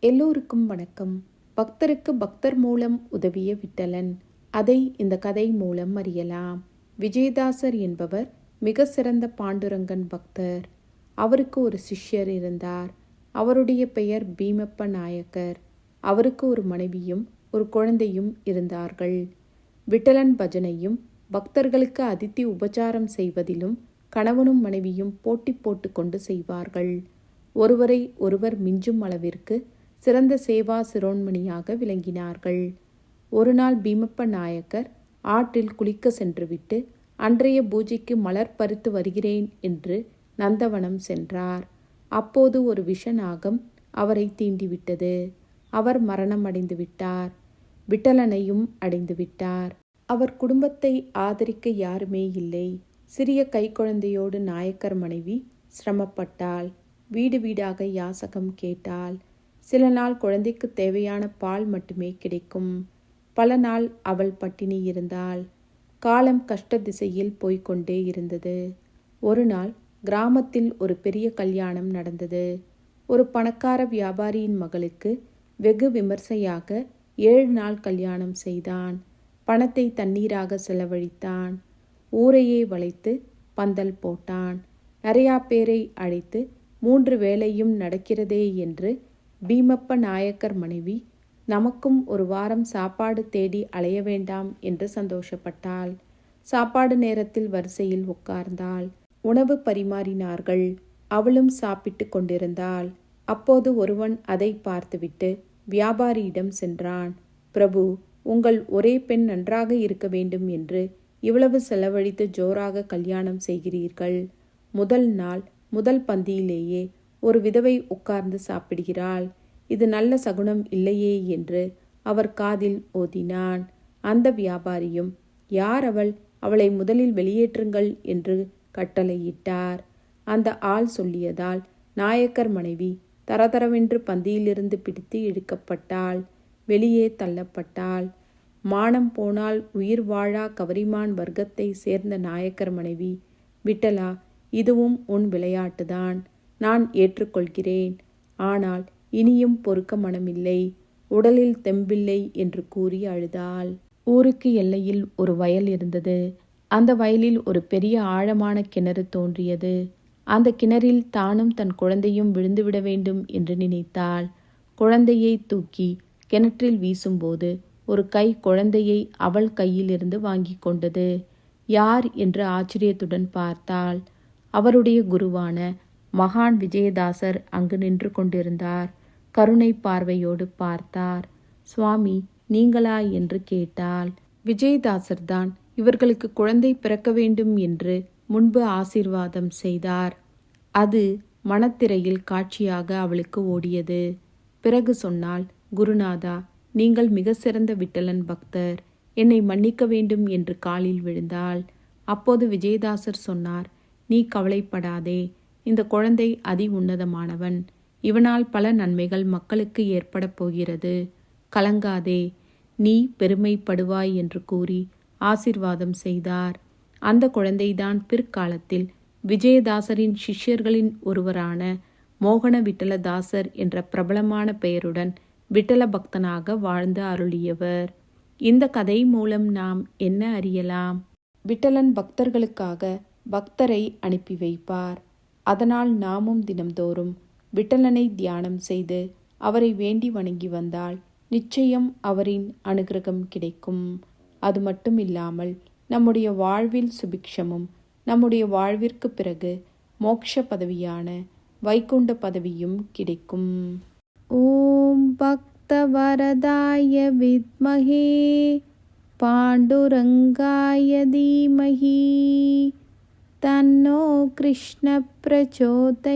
எல்லோருக்கும் வணக்கம். பக்தருக்கு பக்தர் மூலம் உதவிய விட்டலன். அதை இந்த கதை மூலம் அறியலாம். விஜயதாசர் என்பவர் மிக சிறந்த பாண்டுரங்கன் பக்தர். அவருக்கு ஒரு சிஷ்யர் இருந்தார். அவருடைய பெயர் பீமப்ப நாயக்கர். அவருக்கு ஒரு மனைவியும் ஒரு குழந்தையும் இருந்தார்கள். விட்டலன் பஜனையும் பக்தர்களுக்கு அதித்தி உபச்சாரம் செய்வதிலும் கணவனும் மனைவியும் போட்டி போட்டுக்கொண்டு செய்வார்கள். ஒருவரை ஒருவர் மிஞ்சும் அளவிற்கு சிறந்த சேவா சிரோன்மணியாக விளங்கினார்கள். ஒரு நாள் பீமப்ப நாயக்கர் ஆற்றில் குளிக்க சென்றுவிட்டு அன்றைய பூஜைக்கு மலர் பறித்து வருகிறேன் என்று நந்தவனம் சென்றார். அப்போது ஒரு விஷநாகம் அவரை தீண்டிவிட்டது. அவர் மரணம் அடைந்து விட்டார். விட்டலனையும் அடைந்து விட்டார். அவர் குடும்பத்தை ஆதரிக்க யாருமே இல்லை. சிறிய கைக்குழந்தையோடு நாயக்கர் மனைவி சிரமப்பட்டாள். வீடு வீடாக யாசகம் கேட்டாள். சில நாள் குழந்தைக்கு தேவையான பால் மட்டுமே கிடைக்கும். பல நாள் அவள் பட்டினி இருந்தாள். காலம் கஷ்ட திசையில் போய்க்கொண்டே இருந்தது. ஒரு நாள் கிராமத்தில் ஒரு பெரிய கல்யாணம் நடந்தது. ஒரு பணக்கார வியாபாரியின் மகளுக்கு வெகு விமர்சையாக ஏழு நாள் கல்யாணம் செய்தான். பணத்தை தண்ணீராக செலவழித்தான். ஊரையே வளைத்து பந்தல் போட்டான். நிறையா பேரை அழைத்து மூன்று வேளையும் நடக்கிறதே என்று பீமப்ப நாயக்கர் மனைவி நமக்கும் ஒரு வாரம் சாப்பாடு தேடி அலைய வேண்டாம் என்று சந்தோஷப்பட்டாள். சாப்பாடு நேரத்தில் வரிசையில் உட்கார்ந்தாள். உணவு பரிமாறினார்கள். அவளும் சாப்பிட்டு கொண்டிருந்தாள். அப்போது ஒருவன் அதை பார்த்துவிட்டு வியாபாரியிடம் சென்றான். பிரபு உங்கள் ஒரே பெண் நன்றாக இருக்க வேண்டும் என்று இவ்வளவு செலவழித்து ஜோராக கல்யாணம் செய்கிறீர்கள். முதல் நாள் முதல் பந்தியிலேயே ஒரு விதவை உட்கார்ந்து சாப்பிடுகிறாள். இது நல்ல சகுனம் இல்லையே என்று அவர் காதில் ஓதினான். அந்த வியாபாரியும் யார் அவள்? அவளை முதலில் வெளியேற்றுங்கள் என்று கட்டளையிட்டார். அந்த ஆள் சொல்லியதால் நாயக்கர் மனைவி தரதரவென்று பந்தியிலிருந்து பிடித்து இழுக்கப்பட்டாள். வெளியே தள்ளப்பட்டாள். மானம் போனால் உயிர் வாழா கவரிமான் வர்க்கத்தை சேர்ந்த நாயக்கர் மனைவி விட்டலா இதுவும் உன் விளையாட்டுதான். நான் ஏற்றுக்கொள்கிறேன். ஆனால் இனியும் பொறுக்க மனமில்லை. உடலில் தெம்பில்லை என்று கூறி அழுதாள். ஊருக்கு எல்லையில் ஒரு வயல் இருந்தது. அந்த வயலில் ஒரு பெரிய ஆழமான கிணறு தோன்றியது. அந்த கிணறில் தானும் தன் குழந்தையும் விழுந்துவிட வேண்டும் என்று நினைத்தாள். குழந்தையை தூக்கி கிணற்றில் வீசும்போது ஒரு கை குழந்தையை அவள் கையிலிருந்து வாங்கி கொண்டது. யார் என்று ஆச்சரியத்துடன் பார்த்தாள். அவருடைய குருவான மகான் விஜயதாசர் அங்கு நின்று கொண்டிருந்தார். கருணை பார்வையோடு பார்த்தார். சுவாமி நீங்களா என்று கேட்டாள். விஜயதாசர் தான். இவர்களுக்கு குழந்தை பிறக்க வேண்டும் என்று முன்பு ஆசீர்வாதம் செய்தார். அது மனத்திரையில் காட்சியாக அவளுக்கு ஓடியது. பிறகு சொன்னால் குருநாதா நீங்கள் மிக சிறந்த விட்டலன் பக்தர். என்னை மன்னிக்க வேண்டும் என்று காலில் விழுந்தாள். அப்போது விஜயதாசர் சொன்னார் நீ கவலைப்படாதே. இந்த குழந்தை அதி உன்னதமானவன். இவனால் பல நன்மைகள் மக்களுக்கு ஏற்பட போகிறது. கலங்காதே நீ பெருமைப்படுவாய் என்று கூறி ஆசிர்வாதம் செய்தார். அந்த குழந்தைதான் பிற்காலத்தில் விஜயதாசரின் சிஷ்யர்களின் ஒருவரான மோகன விட்டலதாசர் என்ற பிரபலமான பெயருடன் விட்டல பக்தனாக வாழ்ந்து அருளியவர். இந்த கதை மூலம் நாம் என்ன அறியலாம்? விட்டலன் பக்தர்களுக்காக பக்தரை அனுப்பி வைப்பார். அதனால் நாமும் தினம்தோறும் விட்டலனை தியானம் செய்து அவரை வேண்டி வணங்கி வந்தால் நிச்சயம் அவரின் அனுகிரகம் கிடைக்கும். அது மட்டும் இல்லாமல் நம்முடைய வாழ்வில் சுபிக்ஷமும் நம்முடைய வாழ்விற்கு பிறகு மோக்ஷ பதவியான வைகுண்ட பதவியும் கிடைக்கும். ஓம் பக்த வரதாய வித்மகே பாண்டுரங்காய தீமகி. തന്നോ കൃഷ്ണ പ്രചോദയാത്.